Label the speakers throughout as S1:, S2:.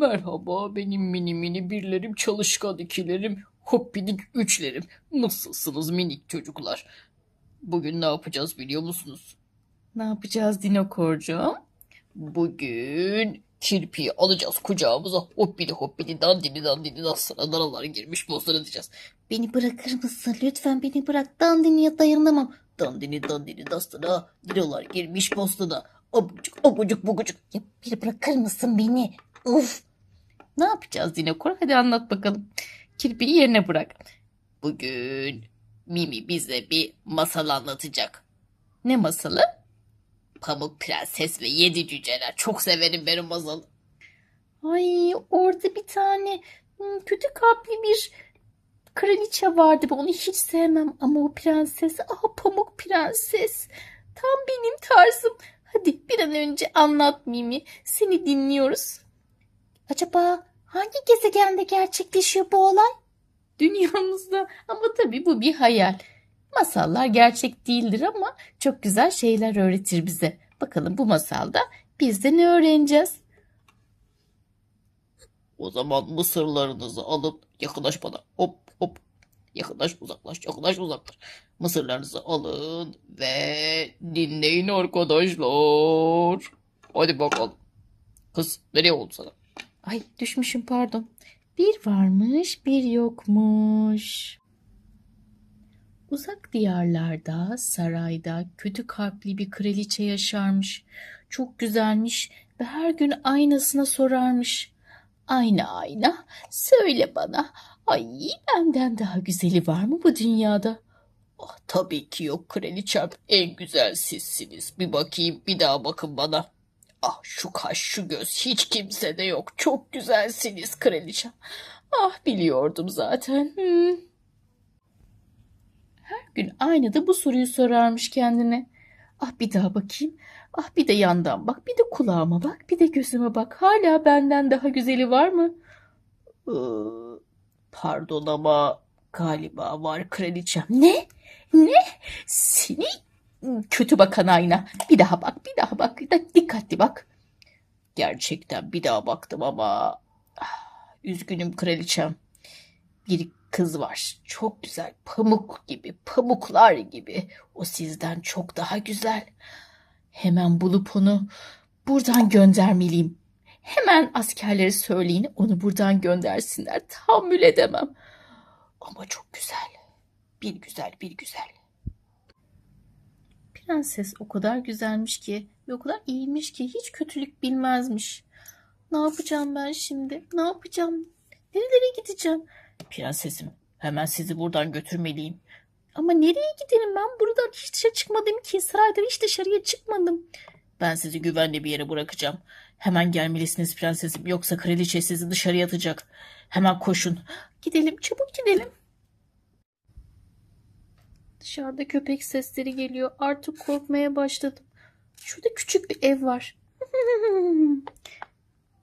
S1: Merhaba benim mini mini birlerim, çalışkan ikilerim, hoppidik üçlerim. Nasılsınız minik çocuklar? Bugün ne yapacağız biliyor musunuz?
S2: Ne yapacağız Dinokorcuğum?
S1: Bugün kirpiyi alacağız kucağımıza. Hoppidi hoppidi dandini dandini dastana daralar girmiş bozlar edeceğiz.
S2: Beni bırakır mısın? Lütfen beni bırak. Dandiniye dayanamam.
S1: Dandini dandini dastana diralar girmiş postuna. Abucuk abucuk bugucuk.
S2: Ya beni bırakır mısın beni? Uf. Ne yapacağız Dinokor? Hadi anlat bakalım. Kirpiyi yerine bırak.
S1: Bugün Mimi bize bir masal anlatacak.
S2: Ne masalı?
S1: Pamuk Prenses ve Yedi Cüceler. Çok severim benim masalı.
S2: Ay orada bir tane hmm, kötü kalpli bir kraliçe vardı. Ben onu hiç sevmem ama o prenses, ah pamuk prenses. Tam benim tarzım. Hadi bir an önce anlat Mimi. Seni dinliyoruz. Acaba hangi gezegende gerçekleşiyor bu olay? Dünyamızda ama tabii bu bir hayal. Masallar gerçek değildir ama çok güzel şeyler öğretir bize. Bakalım bu masalda biz de ne öğreneceğiz?
S1: O zaman mısırlarınızı alın. Yakınlaş bana. Hop hop. Yakınlaş uzaklaş. Yakınlaş uzaklaş. Mısırlarınızı alın ve dinleyin arkadaşlar. Hadi bakalım. Kız nereye oldu sana?
S2: Ay düşmüşüm pardon. Bir varmış bir yokmuş. Uzak diyarlarda, sarayda kötü kalpli bir kraliçe yaşarmış. Çok güzelmiş ve her gün aynasına sorarmış. Ayna ayna söyle bana. Ay benden daha güzeli var mı bu dünyada?
S1: Ah, tabii ki yok kraliçem. En güzel sizsiniz. Bir bakayım bir daha bakın bana. Ah şu kaş şu göz hiç kimsede yok. Çok güzelsiniz kraliçem.
S2: Ah biliyordum zaten. Hmm. Her gün aynada bu soruyu sorarmış kendine. Ah bir daha bakayım. Ah bir de yandan bak, bir de kulağıma bak, bir de gözüme bak. Hala benden daha güzeli var mı?
S1: Ee, pardon ama galiba var kraliçem.
S2: Ne? Ne? Seni kötü bakan ayna. Bir daha bak, bir daha bak. Dikkatli bak.
S1: Gerçekten bir daha baktım ama ah, üzgünüm kraliçem. Bir kız var. Çok güzel. Pamuk gibi, pamuklar gibi. O sizden çok daha güzel.
S2: Hemen bulup onu buradan göndermeliyim. Hemen askerlere söyleyin onu buradan göndersinler. Tahammül edemem.
S1: Ama çok güzel. Bir güzel, bir güzel.
S2: Prenses o kadar güzelmiş ki ve o kadar iyiymiş ki hiç kötülük bilmezmiş. Ne yapacağım ben şimdi? Ne yapacağım? Nerelere gideceğim?
S1: Prensesim, hemen sizi buradan götürmeliyim.
S2: Ama nereye gidelim ben? Buradan hiç dışarı çıkmadım ki. Saraydan hiç dışarıya çıkmadım.
S1: Ben sizi güvenli bir yere bırakacağım. Hemen gelmelisiniz prensesim. Yoksa kraliçe sizi dışarıya atacak. Hemen koşun.
S2: Gidelim, çabuk gidelim. Dışarıda köpek sesleri geliyor. Artık korkmaya başladım. Şurada küçük bir ev var.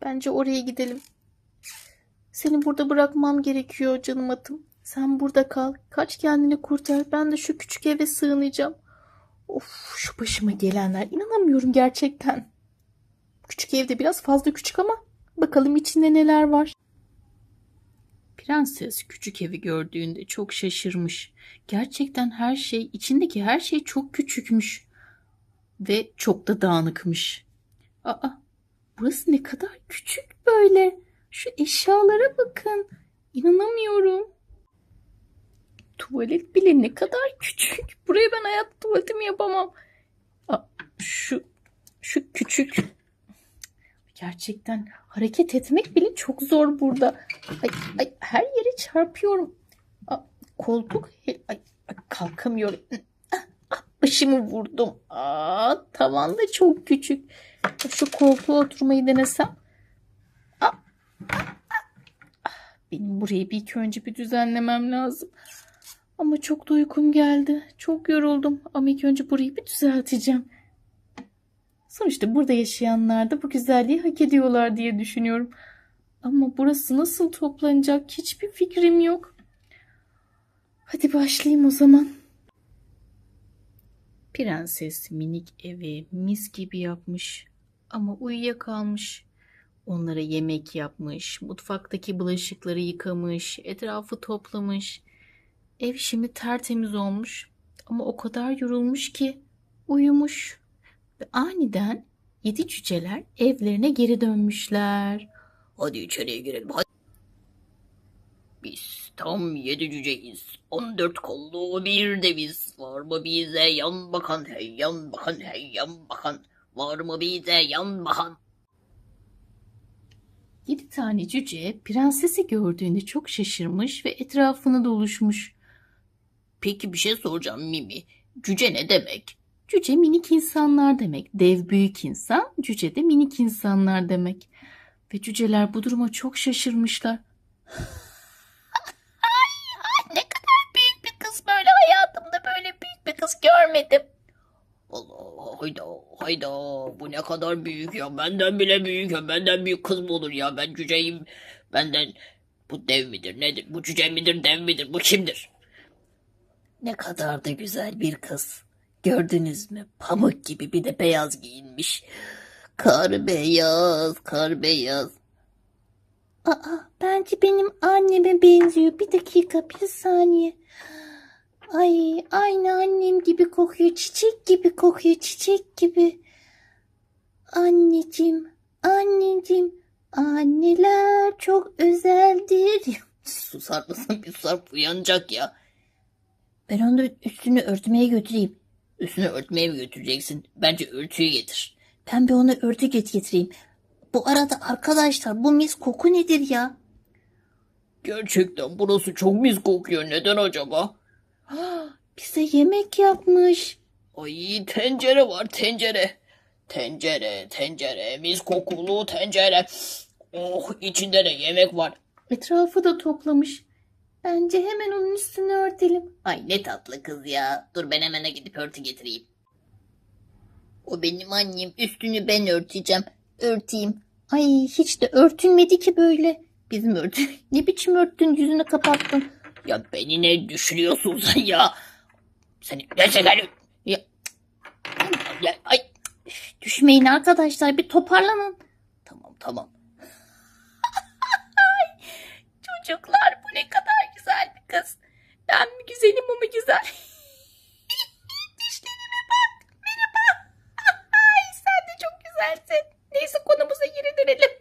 S2: Bence oraya gidelim. Seni burada bırakmam gerekiyor canım atım. Sen burada kal. Kaç kendini kurtar. Ben de şu küçük eve sığınacağım. Of şu başıma gelenler. inanamıyorum gerçekten. Küçük evde biraz fazla küçük ama bakalım içinde neler var. Prenses küçük evi gördüğünde çok şaşırmış. Gerçekten her şey, içindeki her şey çok küçükmüş. Ve çok da dağınıkmış. Aa, burası ne kadar küçük böyle. Şu eşyalara bakın. İnanamıyorum. Tuvalet bile ne kadar küçük. Buraya ben hayatta tuvaletimi yapamam. Aa, şu şu küçük. Gerçekten hareket etmek bile çok zor burada. Ay, ay her yere çarpıyorum. Aa, koltuk ay, ay, kalkamıyorum. Ah, ah, başımı vurdum. Aa, tavan da çok küçük. Şu koltuğa oturmayı denesem. Aa, ah. Benim burayı bir ilk önce bir düzenlemem lazım. Ama çok da uykum geldi. Çok yoruldum. Ama ilk önce burayı bir düzelteceğim. Sonuçta burada yaşayanlar da bu güzelliği hak ediyorlar diye düşünüyorum. Ama burası nasıl toplanacak hiçbir fikrim yok. Hadi başlayayım o zaman. Prenses minik evi mis gibi yapmış ama uyuyakalmış. Onlara yemek yapmış, mutfaktaki bulaşıkları yıkamış, etrafı toplamış. Ev şimdi tertemiz olmuş ama o kadar yorulmuş ki uyumuş. Ve aniden yedi cüceler evlerine geri dönmüşler.
S1: Hadi içeriye girelim hadi. Biz tam yedi cüceyiz. On dört kollu bir deviz. Var mı bize yan bakan hey yan bakan hey yan bakan. Var mı bize yan bakan.
S2: Yedi tane cüce prensesi gördüğünde çok şaşırmış ve etrafına doluşmuş.
S1: Peki bir şey soracağım Mimi. Cüce ne demek?
S2: Cüce minik insanlar demek. Dev büyük insan, cüce de minik insanlar demek. Ve cüceler bu duruma çok şaşırmışlar. ne kadar büyük bir kız böyle hayatımda böyle büyük bir kız görmedim.
S1: Allah hayda hayda bu ne kadar büyük ya benden bile büyük ya benden büyük kız mı olur ya ben cüceyim benden bu dev midir nedir bu cüce midir dev midir bu kimdir? Ne kadar da güzel bir kız gördünüz mü pamuk gibi bir de beyaz giyinmiş kar beyaz kar beyaz
S2: Aa, bence benim anneme benziyor. Bir dakika, bir saniye. Ay, aynı annem gibi kokuyor. Çiçek gibi kokuyor, çiçek gibi. Anneciğim, anneciğim. Anneler çok özeldir.
S1: susar mısın bir susar uyanacak ya
S2: Ben onu üstünü örtmeye götüreyim.
S1: Üstünü örtmeye mi götüreceksin bence örtüyü getir.
S2: Ben bir ona örtü get getireyim. Bu arada arkadaşlar bu mis koku nedir ya?
S1: Gerçekten burası çok mis kokuyor neden acaba?
S2: Bize yemek yapmış.
S1: Ay tencere var tencere. Tencere tencere mis kokulu tencere. Oh içinde de yemek var.
S2: Etrafı da toplamış. Bence hemen onun üstünü örtelim.
S1: Ay ne tatlı kız ya. Dur ben hemen gidip örtü getireyim. O benim annem üstünü ben örteceğim. Örteyim.
S2: Ay hiç de örtülmedi ki böyle. Bizim örtü. Ne biçim örttün yüzünü kapattın.
S1: Ya beni ne düşünüyorsun sen ya? Seni gerçekten... Ya, ya, ay
S2: Düşmeyin arkadaşlar bir toparlanın.
S1: tamam tamam.
S2: Çocuklar bu ne kadar güzel bir kız. Ben mi güzelim o mu güzel? Dişlerime bak. Merhaba. Ay sen de çok güzelsin. Neyse konumuza geri dönelim.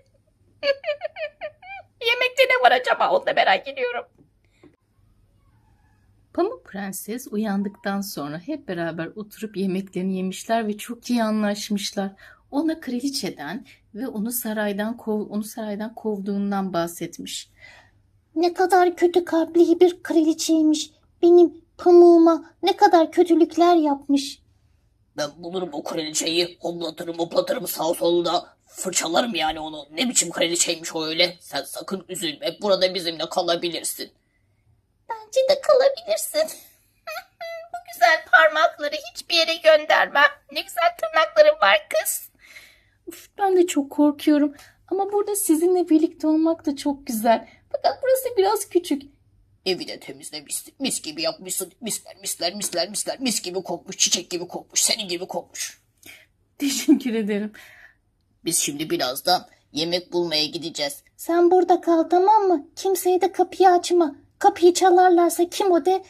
S2: Yemekte ne var acaba onu da merak ediyorum. Pamuk Prenses uyandıktan sonra hep beraber oturup yemeklerini yemişler ve çok iyi anlaşmışlar. Ona kraliçeden ve onu saraydan kov onu saraydan kovduğundan bahsetmiş. Ne kadar kötü kalpli bir kraliçeymiş. Benim pamuğuma ne kadar kötülükler yapmış.
S1: Ben bulurum o kraliçeyi, hoplatırım hoplatırım sağ solda fırçalarım yani onu. Ne biçim kraliçeymiş o öyle. Sen sakın üzülme, burada bizimle kalabilirsin.
S2: Bence de kalabilirsin. Bu güzel parmakları hiçbir yere göndermem. Ne güzel tırnakların var kız. Uf, ben de çok korkuyorum. Ama burada sizinle birlikte olmak da çok güzel. Fakat burası biraz küçük.
S1: Evi de temizlemişsin, mis gibi yapmışsın. Misler misler misler misler mis gibi kokmuş, çiçek gibi kokmuş, senin gibi kokmuş.
S2: Teşekkür ederim.
S1: Biz şimdi birazdan yemek bulmaya gideceğiz.
S2: Sen burada kal tamam mı? Kimseye de kapıyı açma. Kapıyı çalarlarsa kim o de?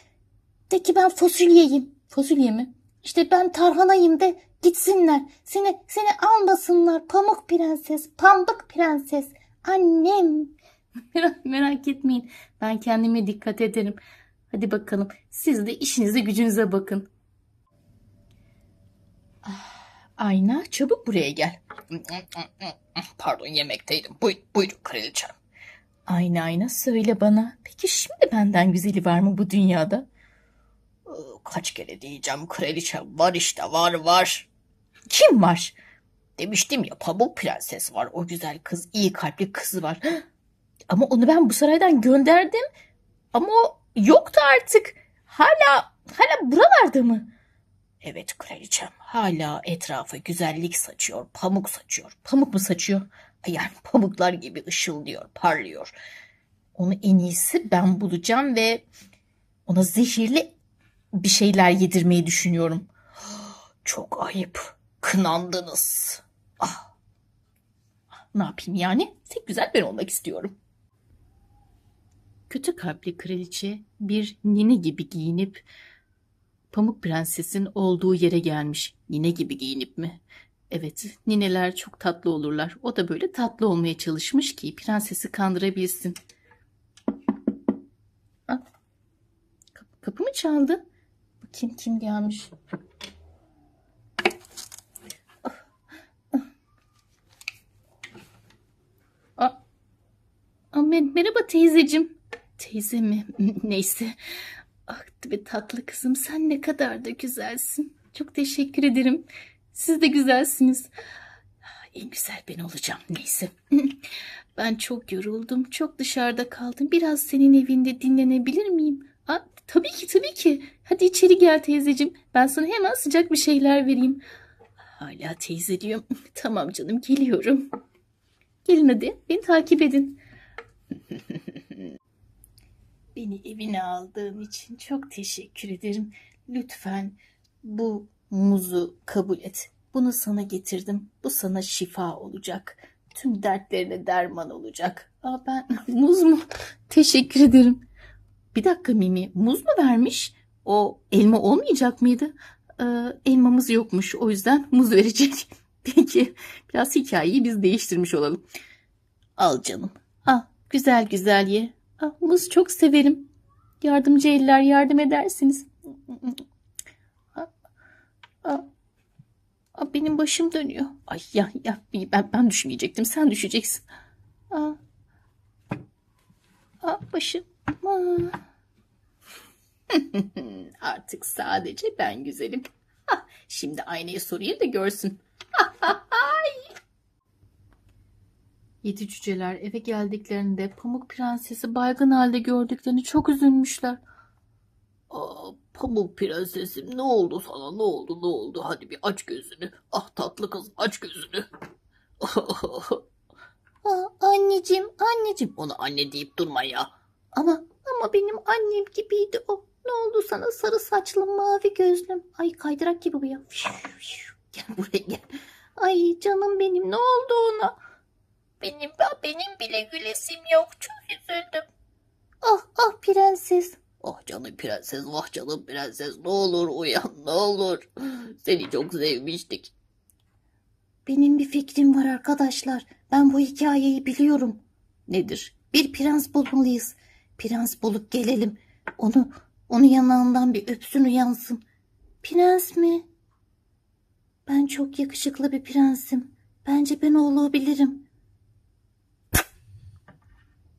S2: De ki ben fasulyeyim. Fasulye mi? İşte ben tarhanayım de gitsinler. Seni seni almasınlar. Pamuk prenses, pambık prenses. Annem. Merak, etmeyin. Ben kendime dikkat ederim. Hadi bakalım. Siz de işinize gücünüze bakın. Ah, Ayna çabuk buraya gel.
S1: Pardon yemekteydim. Buyur, buyurun kraliçem.
S2: Ayna ayna söyle bana. Peki şimdi benden güzeli var mı bu dünyada?
S1: Kaç kere diyeceğim kraliçem var işte var var.
S2: Kim var?
S1: Demiştim ya pamuk prenses var o güzel kız iyi kalpli kızı var.
S2: Ama onu ben bu saraydan gönderdim. Ama o yoktu artık. Hala hala buralarda mı?
S1: Evet kraliçem hala etrafa güzellik saçıyor pamuk saçıyor.
S2: Pamuk mu saçıyor?
S1: Yani pamuklar gibi ışıldıyor parlıyor.
S2: Onu en iyisi ben bulacağım ve ona zehirli bir şeyler yedirmeyi düşünüyorum.
S1: Çok ayıp kınandınız. Ah
S2: Ne yapayım yani? Tek güzel ben olmak istiyorum. Kötü kalpli kraliçe bir nine gibi giyinip Pamuk Prenses'in olduğu yere gelmiş. Nine gibi giyinip mi? Evet, nineler çok tatlı olurlar. O da böyle tatlı olmaya çalışmış ki prensesi kandırabilsin. Aa, kapı, mı çaldı? Bakayım kim gelmiş. Aa, aa, mer- merhaba teyzecim. Teyze mi? Neyse. Ah be tatlı kızım sen ne kadar da güzelsin. Çok teşekkür ederim. Siz de güzelsiniz. En güzel ben olacağım. Neyse. Ben çok yoruldum. Çok dışarıda kaldım. Biraz senin evinde dinlenebilir miyim? Aa, tabii ki tabii ki. Hadi içeri gel teyzeciğim. Ben sana hemen sıcak bir şeyler vereyim. Hala teyze diyorum. Tamam canım geliyorum. Gelin hadi. Beni takip edin. Beni evine aldığın için çok teşekkür ederim. Lütfen bu muzu kabul et. Bunu sana getirdim. Bu sana şifa olacak. Tüm dertlerine derman olacak. Aa ben muz mu? Teşekkür ederim. Bir dakika Mimi, muz mu vermiş? O elma olmayacak mıydı? Ee, elmamız yokmuş. O yüzden muz verecek. Peki, biraz hikayeyi biz değiştirmiş olalım. Al canım. Al, güzel güzel ye. Ah, muz çok severim. Yardımcı eller yardım edersiniz. Ah, ah, ah, benim başım dönüyor. Ay ya ya ben ben düşmeyecektim. Sen düşeceksin. Ah, ah başım. Artık sadece ben güzelim. Şimdi aynaya sorayım da görsün. Yedi cüceler eve geldiklerinde Pamuk Prensesi baygın halde gördüklerini çok üzülmüşler.
S1: Aa, Pamuk prensesim ne oldu sana ne oldu ne oldu hadi bir aç gözünü. Ah tatlı kızım aç gözünü.
S2: Aa, anneciğim, anneciğim.
S1: Ona anne deyip durma ya.
S2: Ama ama benim annem gibiydi o. Ne oldu sana sarı saçlı mavi gözlüm? Ay kaydırak gibi bu ya.
S1: Gel buraya gel.
S2: Ay canım benim ne oldu ona? Benim benim bile gülesim yok. Çok üzüldüm. Ah ah prenses.
S1: Ah canım prenses vah canım prenses ne olur uyan ne olur. Seni çok sevmiştik.
S2: Benim bir fikrim var arkadaşlar. Ben bu hikayeyi biliyorum.
S1: Nedir?
S2: Bir prens bulmalıyız. Prens bulup gelelim. Onu onu yanağından bir öpsün uyansın. Prens mi? Ben çok yakışıklı bir prensim. Bence ben o olabilirim.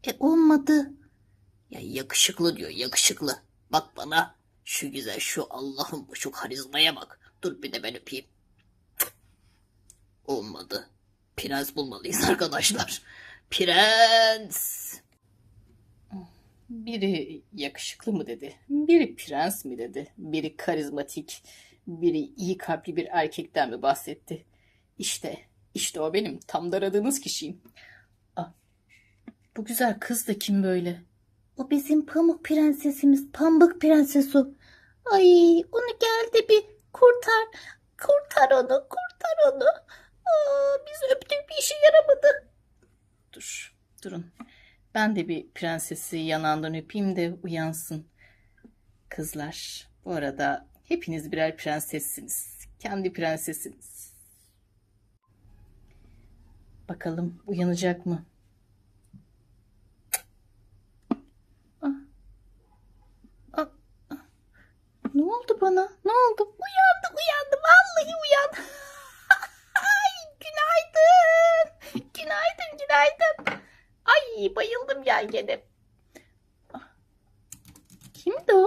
S2: E olmadı.
S1: Ya yakışıklı diyor yakışıklı. Bak bana şu güzel şu Allah'ım şu karizmaya bak. Dur bir de ben öpeyim. Olmadı. Prens bulmalıyız arkadaşlar. Prens.
S2: Biri yakışıklı mı dedi, biri prens mi dedi, biri karizmatik, biri iyi kalpli bir erkekten mi bahsetti? İşte, işte o benim tam da aradığınız kişiyim. Bu güzel kız da kim böyle? O bizim pamuk prensesimiz, pambık prenses o. Ay, onu gel de bir kurtar, kurtar onu, kurtar onu. Aa, biz öptük bir işe yaramadı. Dur, durun. Ben de bir prensesi yanağından öpeyim de uyansın. Kızlar, bu arada hepiniz birer prensessiniz. Kendi prensesiniz. Bakalım uyanacak mı? Ah. Ah. Ah. Ne oldu bana? Ne oldu? Uyandı, uyandı. Vallahi uyandı. Ay, günaydın. Günaydın, günaydın. Ay bayıldım yengene. Ah. Kimdi o?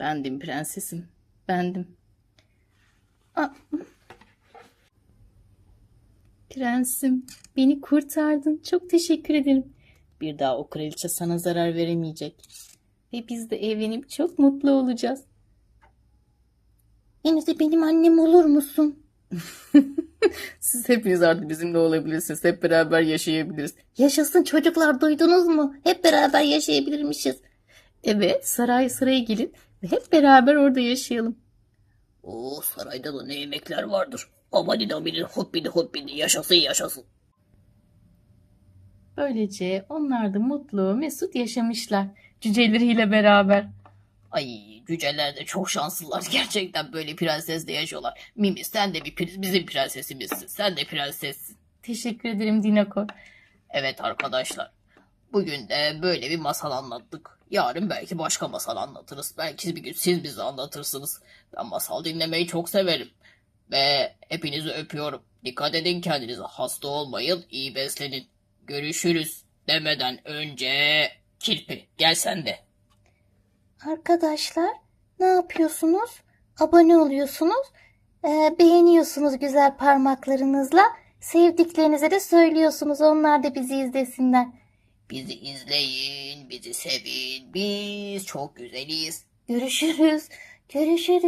S2: Bendim prensesim. Bendim. Prensim, beni kurtardın. Çok teşekkür ederim. Bir daha o kraliçe sana zarar veremeyecek. Ve biz de evlenip çok mutlu olacağız. De benim annem olur musun? Siz hepiniz artık bizimle olabilirsiniz. Hep beraber yaşayabiliriz. Yaşasın çocuklar duydunuz mu? Hep beraber yaşayabilirmişiz. Evet saray sıraya gelin ve hep beraber orada yaşayalım.
S1: Oo sarayda da ne yemekler vardır. Amanın amanın hoppidi hoppidi yaşasın yaşasın.
S2: Böylece onlar da mutlu, mesut yaşamışlar. Cüceleriyle beraber.
S1: Ay cüceler de çok şanslılar. Gerçekten böyle prensesle yaşıyorlar. Mimi sen de bir pri- bizim prensesimizsin. Sen de prensessin.
S2: Teşekkür ederim Dinako.
S1: Evet arkadaşlar. Bugün de böyle bir masal anlattık. Yarın belki başka masal anlatırız. Belki bir gün siz bize anlatırsınız. Ben masal dinlemeyi çok severim. Ve hepinizi öpüyorum. Dikkat edin kendinize. Hasta olmayın. iyi beslenin. Görüşürüz demeden önce Kirpi gel sen de.
S3: Arkadaşlar ne yapıyorsunuz? Abone oluyorsunuz. Ee, beğeniyorsunuz güzel parmaklarınızla. Sevdiklerinize de söylüyorsunuz. Onlar da bizi izlesinler.
S1: Bizi izleyin, bizi sevin. Biz çok güzeliz.
S3: Görüşürüz. Görüşürüz.